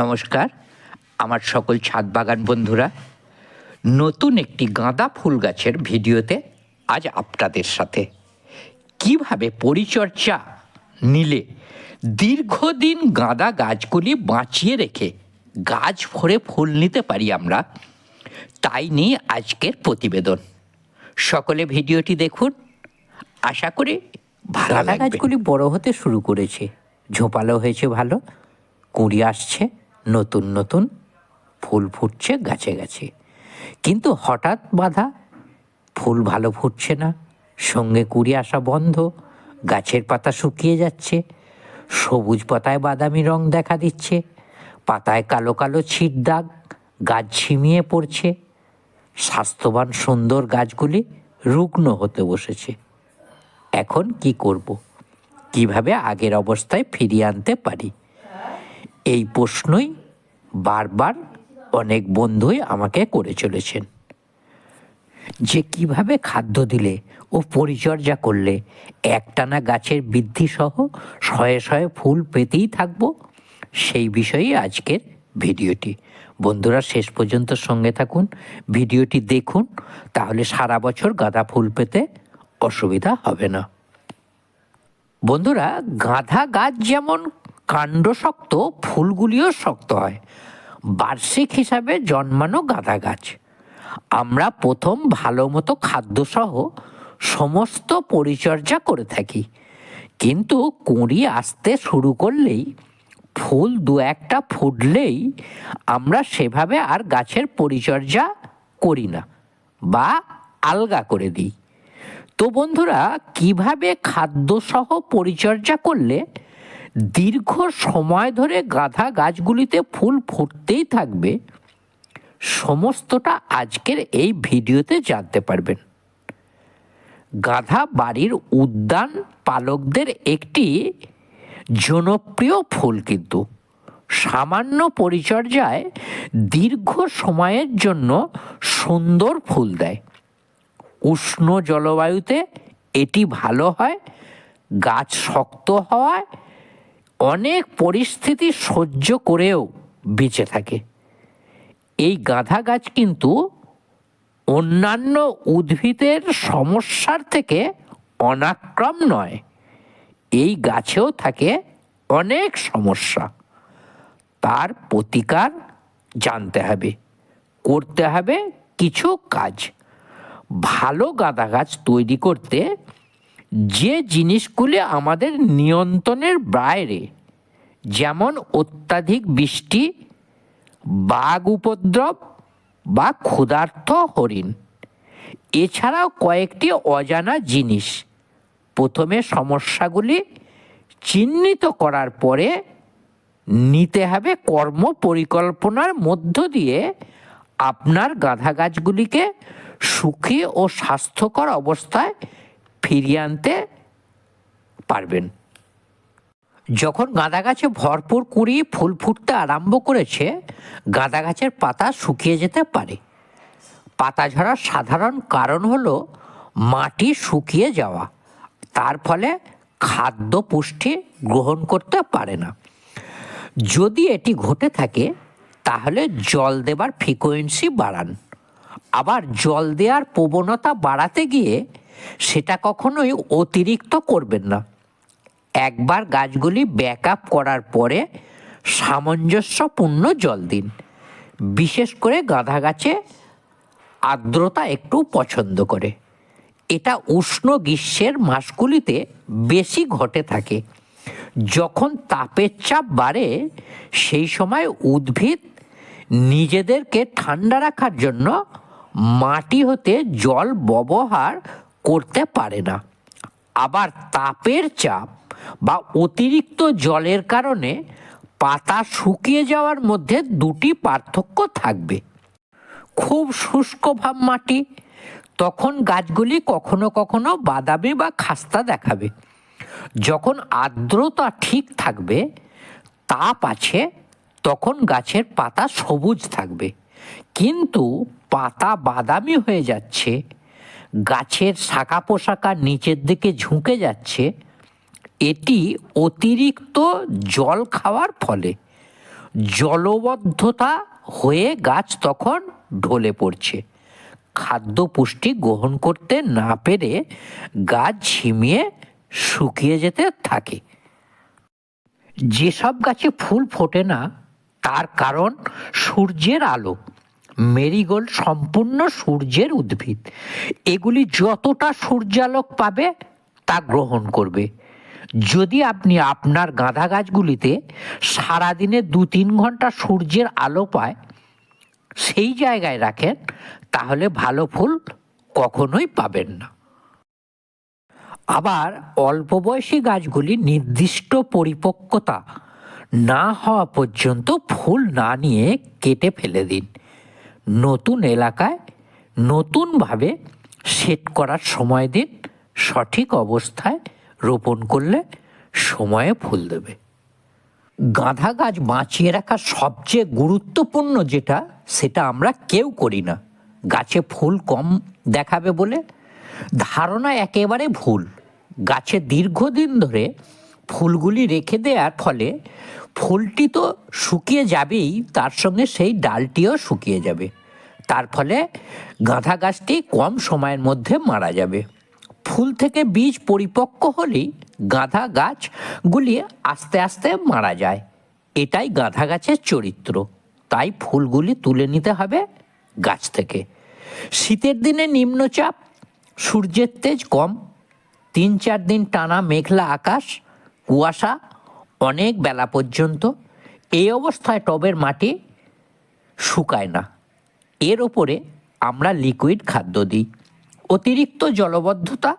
নমস্কার আমার সকল ছাদ বাগান বন্ধুরা নতুন একটি গাঁদা ফুল গাছের ভিডিওতে আজ আপনাদের সাথে। কীভাবে পরিচর্যা নিলে দীর্ঘদিন গাঁদা গাছগুলি বাঁচিয়ে রেখে গাছ ভরে ফুল নিতে পারি আমরা তাই নিয়ে আজকের প্রতিবেদন। সকলে ভিডিওটি দেখুন আশা করি ভালো গাছগুলি বড় হতে শুরু করেছে। ঝোপালো হয়েছে ভালো কুঁড়ি আসছে নতুন নতুন ফুল ফুটছে গাছে গাছে। কিন্তু হঠাৎ বাধা, ফুল ভালো ফুটছে না, সঙ্গে কুড়ি আসা বন্ধ, গাছের পাতা শুকিয়ে যাচ্ছে, সবুজ পাতায় বাদামি রং দেখা দিচ্ছে, পাতায় কালো কালো ছিট দাগ, গাছ ঝিমিয়ে পড়ছে, স্বাস্থ্যবান সুন্দর গাছগুলি রুগ্ন হতে বসেছে। এখন কি করব? কীভাবে আগের অবস্থায় ফিরিয়ে আনতে পারি? এই প্রশ্নই বারবার অনেক বন্ধুই আমাকে করে চলেছেন। যে কীভাবে খাদ্য দিলে ও পরিচর্যা করলে একটানা গাছের বৃদ্ধি সহ শয়ে শয়ে ফুল পেতেই থাকব, সেই বিষয়েই আজকের ভিডিওটি। বন্ধুরা, শেষ পর্যন্ত সঙ্গে থাকুন, ভিডিওটি দেখুন, তাহলে সারা বছর গাঁদা ফুল পেতে অসুবিধা হবে না। বন্ধুরা, গাঁদা গাছ যেমন কাণ্ড শক্ত ফুলগুলিও শক্ত হয়। বার্ষিক হিসাবে জন্মানো গাঁদা গাছ। আমরা প্রথম ভালো মতো খাদ্যসহ সমস্ত পরিচর্যা করে থাকি। কিন্তু কুঁড়ি আসতে শুরু করলেই, ফুল দু একটা ফুটলেই আমরা সেভাবে আর গাছের পরিচর্যা করি না বা আলগা করে দিই। তো বন্ধুরা, কীভাবে খাদ্যসহ পরিচর্যা করলে দীর্ঘ সময় ধরে গাঁদা গাছগুলিতে ফুল ফুটতেই থাকবে, সমস্তটা আজকের এই ভিডিওতে জানতে পারবেন। গাধা বাড়ির উদ্যান পালকদের একটি জনপ্রিয় ফুল কিন্তু। সামান্য পরিচর্যায় দীর্ঘ সময়ের জন্য সুন্দর ফুল দেয়। উষ্ণ জলবায়ুতে এটি ভালো হয়, গাছ শক্ত হওয়ায় অনেক পরিস্থিতি সহ্য করেও বেঁচে থাকে। এই গাঁদা গাছ কিন্তু অন্যান্য উদ্ভিদের সমস্যার থেকে অনাক্রম নয়, এই গাছেও থাকে অনেক সমস্যা। তার প্রতিকার জানতে হবে, করতে হবে কিছু কাজ। ভালো গাঁদা গাছ তৈরি করতে যে জিনিসগুলি আমাদের নিয়ন্ত্রণের বাইরে, যেমন অত্যাধিক বৃষ্টি, বাঘ উপদ্রব বা ক্ষুধার্ত হরিণ। এছাড়াও কয়েকটি অজানা জিনিস। প্রথমে সমস্যাগুলি চিহ্নিত করার পরে নিতে হবে কর্ম পরিকল্পনার মধ্য দিয়ে আপনার গাঁদা গাছগুলিকে সুখী ও স্বাস্থ্যকর অবস্থায় ফিরিয়ে আনতে পারবেন। যখন গাঁদা গাছে ভরপুর কুড়ি ফুল ফুটতে আরম্ভ করেছে গাঁদা গাছের পাতা শুকিয়ে যেতে পারে। পাতা ঝরার সাধারণ কারণ হলো মাটি শুকিয়ে যাওয়া। তার ফলে খাদ্য পুষ্টি গ্রহণ করতে পারে না। যদি এটি ঘটে থাকে, তাহলে জল দেবার ফ্রিকোয়েন্সি বাড়ান। আবার জল দেওয়ার প্রবণতা বাড়াতে গিয়ে সেটা কখনোই অতিরিক্ত করবেন না। একবার গাছগুলি ব্যাক আপ করার পরে সামঞ্জস্যপূর্ণ জল দিন। বিশেষ করে গাঁদা গাছে আর্দ্রতা একটু পছন্দ করে। এটা উষ্ণ গ্রীষ্মের মাসগুলিতে বেশি ঘটে থাকে। যখন তাপের চাপ বাড়ে, সেই সময় উদ্ভিদ নিজেদেরকে ঠান্ডা রাখার জন্য মাটি হতে জল ব্যবহার করতে পারে না। আবার তাপের চাপ বা অতিরিক্ত জলের কারণে পাতা শুকিয়ে যাওয়ার মধ্যে দুটি পার্থক্য থাকবে। খুব শুষ্ক ভাব মাটি, তখন গাছগুলি কখনো কখনো বাদামি বা খাস্তা দেখাবে। যখন আর্দ্রতা ঠিক থাকবে, তাপ আছে, তখন গাছের পাতা সবুজ থাকবে। কিন্তু পাতা বাদামি হয়ে যাচ্ছে গাছের শাখা পোশাকা নিচের দিকে ঝুঁকে যাচ্ছে, এটি অতিরিক্ত জল খাওয়ার ফলে। জলবদ্ধতা হয়ে গাছ তখন ঢলে পড়ছে। খাদ্য পুষ্টি গ্রহণ করতে না পেরে গাছ ঝিমিয়ে শুকিয়ে যেতে থাকে। যেসব গাছে ফুল ফোটে না, তার কারণ সূর্যের আলো। মেরিগোল্ড সম্পূর্ণ সূর্যের উদ্ভিদ। এগুলি যতটা সূর্যালোক পাবে, তা গ্রহণ করবে। যদি আপনি আপনার গাঁদা গাছগুলিতে সারাদিনে দু তিন ঘণ্টা সূর্যের আলো পায়, সেই জায়গায় রাখেন, তাহলে ভালো ফুল কখনোই পাবেন না। আবার অল্প বয়সী গাছগুলি নির্দিষ্ট পরিপক্কতা না হওয়া পর্যন্ত ফুল না নিয়ে কেটে ফেলে দিন। নতুন এলাকায় নতুনভাবে সেট করার সময় দিন, সঠিক অবস্থায় রোপণ করলে সময়ে ফুল দেবে। গাঁদা গাছ বাঁচিয়ে রাখা সবচেয়ে গুরুত্বপূর্ণ যেটা, সেটা আমরা কেউ করি না। গাছে ফুল কম দেখাবে বলে ধারণা একেবারে ভুল। গাছে দীর্ঘদিন ধরে ফুলগুলি রেখে দেওয়ার ফলে ফুলটি তো শুকিয়ে যাবেই, তার সঙ্গে সেই ডালটিও শুকিয়ে যাবে। তার ফলে গাঁদা গাছটি কম সময়ের মধ্যে মারা যাবে। ফুল থেকে বীজ পরিপক্ক হলেই গাঁদা গাছগুলি আস্তে আস্তে মারা যায়। এটাই গাঁদা গাছের চরিত্র। তাই ফুলগুলি তুলে নিতে হবে গাছ থেকে। শীতের দিনে নিম্নচাপ, সূর্যের তেজ কম। তিন চার দিন টানা মেঘলা আকাশ, কুয়াশা অনেক বেলা পর্যন্ত এই অবস্থায় টবের মাটি শুকায় না। এর ওপরে আমরা লিকুইড খাদ্য দিই। অতিরিক্ত জলবদ্ধতা,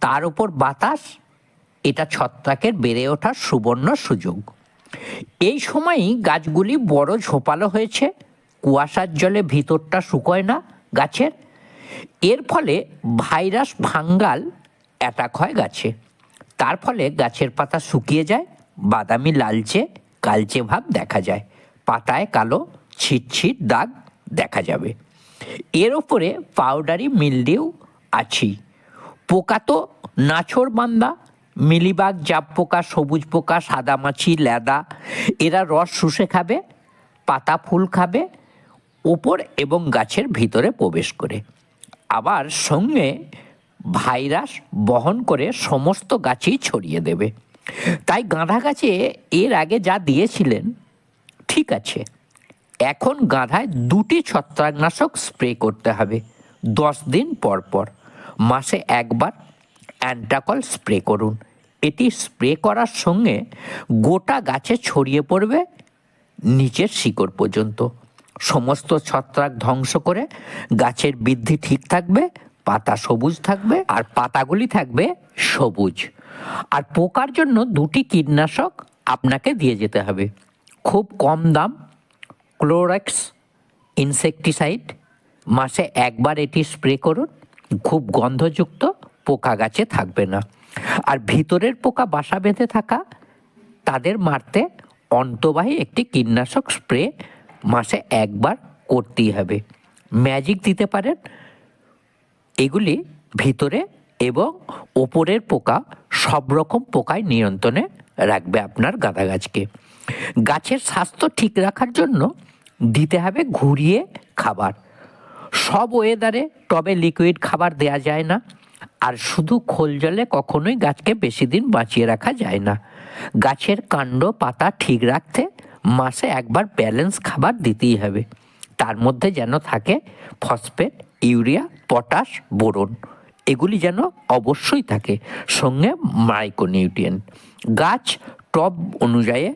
তার উপর বাতাস, এটা ছত্রাকের বেড়ে ওঠার সুবর্ণ সুযোগ। এই সময়ই গাছগুলি বড় ঝোপালো হয়েছে, কুয়াশার জলে ভিতরটা শুকোয় না গাছের। এর ফলে ভাইরাস ভাঙ্গাল অ্যাটাক হয় গাছে। তার ফলে গাছের পাতা শুকিয়ে যায় বাদামি লালচে, কালচে ভাব দেখা যায়। পাতায় কালো ছিটছিট দাগ দেখা যাবে। এর ওপরে পাউডারি মিলডিউ আছি। পোকা তো নাছর বান্দা, মিলিবাগ, জাপ পোকা, সবুজ পোকা সাদামাছি লেদা এরা রস শুষে খাবে, পাতা ফুল খাবে, ওপর এবং গাছের ভিতরে প্রবেশ করে। আবার সঙ্গে ভাইরাস বহন করে সমস্ত গাছেই ছড়িয়ে দেবে। তাই গাঁদা গাছে এর আগে যা দিয়েছিলেন, ঠিক আছে। এখন গাঁধায় দুটি ছত্রাকনাশক স্প্রে করতে হবে, দশ দিন পর পর। মাসে একবার অ্যান্টাকল স্প্রে করুন। এটি স্প্রে করার সঙ্গে গোটা গাছে ছড়িয়ে পড়বে নিচের শিকড় পর্যন্ত। সমস্ত ছত্রাক ধ্বংস করে গাছের বৃদ্ধি ঠিক থাকবে, পাতা সবুজ থাকবে, আর পাতাগুলি থাকবে সবুজ। আর পোকার জন্য দুটি কীটনাশক আপনাকে দিয়ে যেতে হবে। খুব কম দাম, ক্লোরাক্স, ইনসেকটিসাইড, মাসে একবার এটি স্প্রে করুন, খুব গন্ধযুক্ত, পোকা গাছে থাকবে না। আর ভিতরের পোকা বাসা বেঁধে থাকা, তাদের মারতে অন্তবাহী একটি কীটনাশক স্প্রে মাসে একবার করতেই হবে। ম্যাজিক দিতে পারেন, এগুলি ভিতরে এবং ওপরের পোকা সব রকম পোকায় নিয়ন্ত্রণে রাখবে আপনার গাঁদা গাছকে। গাছের স্বাস্থ্য ঠিক রাখার জন্য দিতে হবে ঘুরিয়ে খাবার। সব ওয়েদারে টবে লিকুইড খাবার দেয়া যায় না, আর শুধু খোল জলে কখনোই গাছকে বেশি দিন বাঁচিয়ে রাখা যায় না। গাছের কাণ্ড পাতা ঠিক রাখতে মাসে একবার ব্যালেন্স খাবার দিতেই হবে। তার মধ্যে যেন থাকে ফসফেট, ইউরিয়া, পটাশ, বোরন। এগুলি যেন অবশ্যই থাকে। সঙ্গে মাইক্রোনিউট্রিয়েন্ট। গাছ টব অনুযায়ী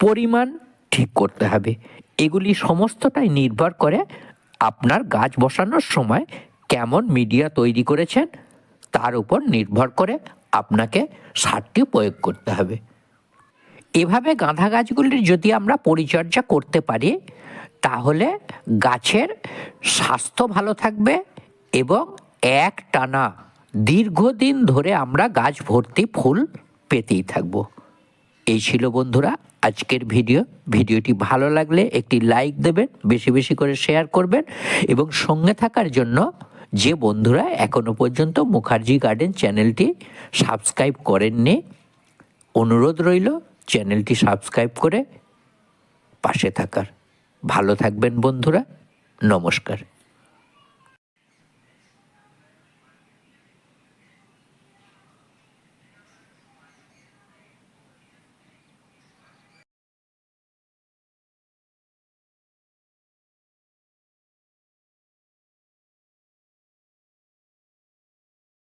পরিমাণ ঠিক করতে হবে। এগুলি সমস্তটাই নির্ভর করে আপনার গাছ বসানোর সময় কেমন মিডিয়া তৈরি করেছেন, তার উপর নির্ভর করে আপনাকে সারটি প্রয়োগ করতে হবে। এভাবে গাঁদা গাছগুলির যদি আমরা পরিচর্যা করতে পারি, তাহলে গাছের স্বাস্থ্য ভালো থাকবে এবং এক টানা দীর্ঘদিন ধরে আমরা গাছ ভর্তি ফুল পেতেই থাকব। এই ছিল বন্ধুরা আজকের ভিডিও। ভিডিওটি ভালো লাগলে একটি লাইক দেবেন, বেশি বেশি করে শেয়ার করবেন এবং সঙ্গে থাকার জন্য যে বন্ধুরা এখনও পর্যন্ত মুখার্জি গার্ডেন চ্যানেলটি সাবস্ক্রাইব করেননি, অনুরোধ রইল চ্যানেলটি সাবস্ক্রাইব করে পাশে থাকার। ভালো থাকবেন বন্ধুরা, নমস্কার।